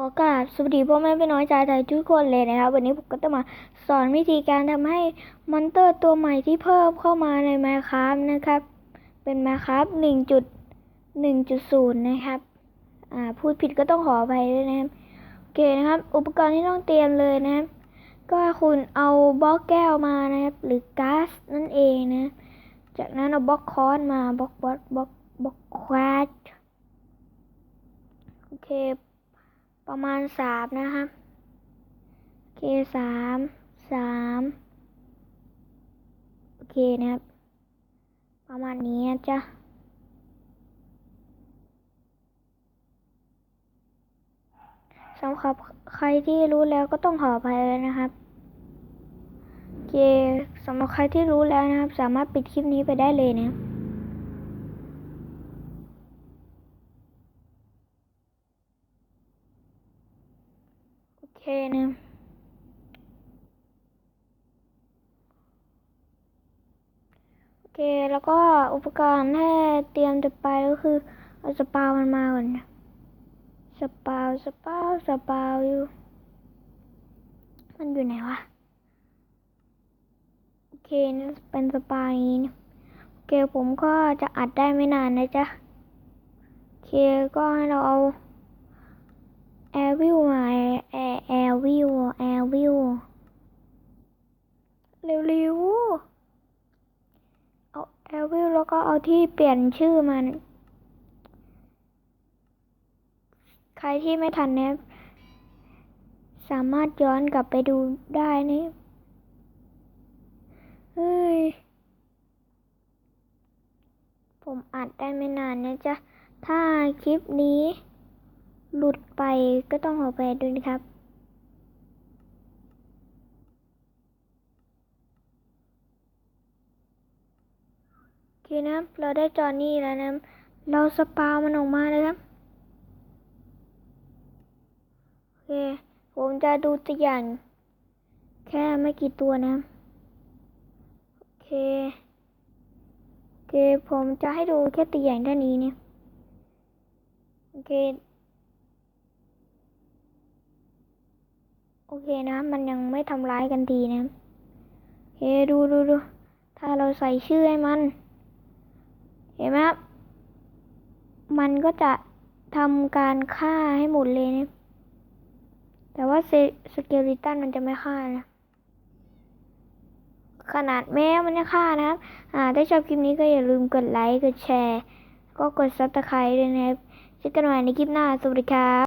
ขอกราบสวัสดีพ่อแม่พี่น้องชาวไทยทุกคนเลยนะครับวันนี้ผมก็จะมาสอนวิธีการทำให้มอนเตอร์ตัวใหม่ที่เพิ่มเข้ามาใน Minecraft นะครับ เป็น Minecraft 1.1.0 นะครับอ่าพูดผิดก็ต้องขออภัยด้วยนะครับโอเคนะครับ อุปกรณ์ที่ต้องเตรียมเลยนะครับ ก็คุณเอาบล็อกแก้วมานะครับ หรือก๊าซนั่นเองนะ จากนั้นเอาบล็อกคอนมาบล็อกบล็อกบล็อกบล็อกควาดโอเค ประมาณสามนะครับ โอเคสามสามโอเคนะครับ ประมาณนี้นะจ๊ะสำหรับใครที่รู้แล้วก็ต้องขออภัยเลยนะครับโอเคสำหรับใครที่รู้แล้วนะครับ สามารถปิดคลิปนี้ไปได้เลยนะครับ โอเค นะโอเค แล้วก็อุปกรณ์ที่เตรียมจะไปก็คือเอาสปาวมันมาก่อนนะสปาวสปาวสปาวอยู่ มันอยู่ไหนวะ โอเคนะเป็นสปาวอย่างนี้นะโอเคผมก็จะอัดได้ไม่นานนะจ๊ะ โอเคก็ให้เราเอา แอร์วิวมาแอร์แอร์วิวแอร์วิวเร็วเอาแอร์วิวแล้วก็เอาที่เปลี่ยนชื่อมัน ใครที่ไม่ทันเนี่ยสามารถย้อนกลับไปดูได้นี่เฮ้ย ผมอัดได้ไม่นานนะจ๊ะ ถ้าคลิปนี้ หลุดไปก็ต้องขอไปด้วยนะครับ เคนะครับ เราได้จอนี่แล้วนะเราสปามันออกมาเลยครับ โอเค ผมจะดูตัวอย่าง แค่ไม่กี่ตัวนะ โอเค โอเค ผมจะให้ดูแค่ตัวอย่างเท่านี้เนี่ย โอเค โอเคนะ มันยังไม่ทำร้ายกันทีนะเฮ้ดูดูดูถ้าเราใส่ชื่อให้มัน เห็นไหมครับ มันก็จะทำการฆ่าให้หมดเลยนะ แต่ว่าเซสเกลิตันมันจะไม่ฆ่านะ ขนาดแมวมันจะฆ่านะครับ อ่า ถ้าชอบคลิปนี้ก็อย่าลืมกดไลค์ กดแชร์ ก็กดซับสไครต์ด้วยนะครับเจอกันใหม่ในคลิปหน้า สวัสดีครับ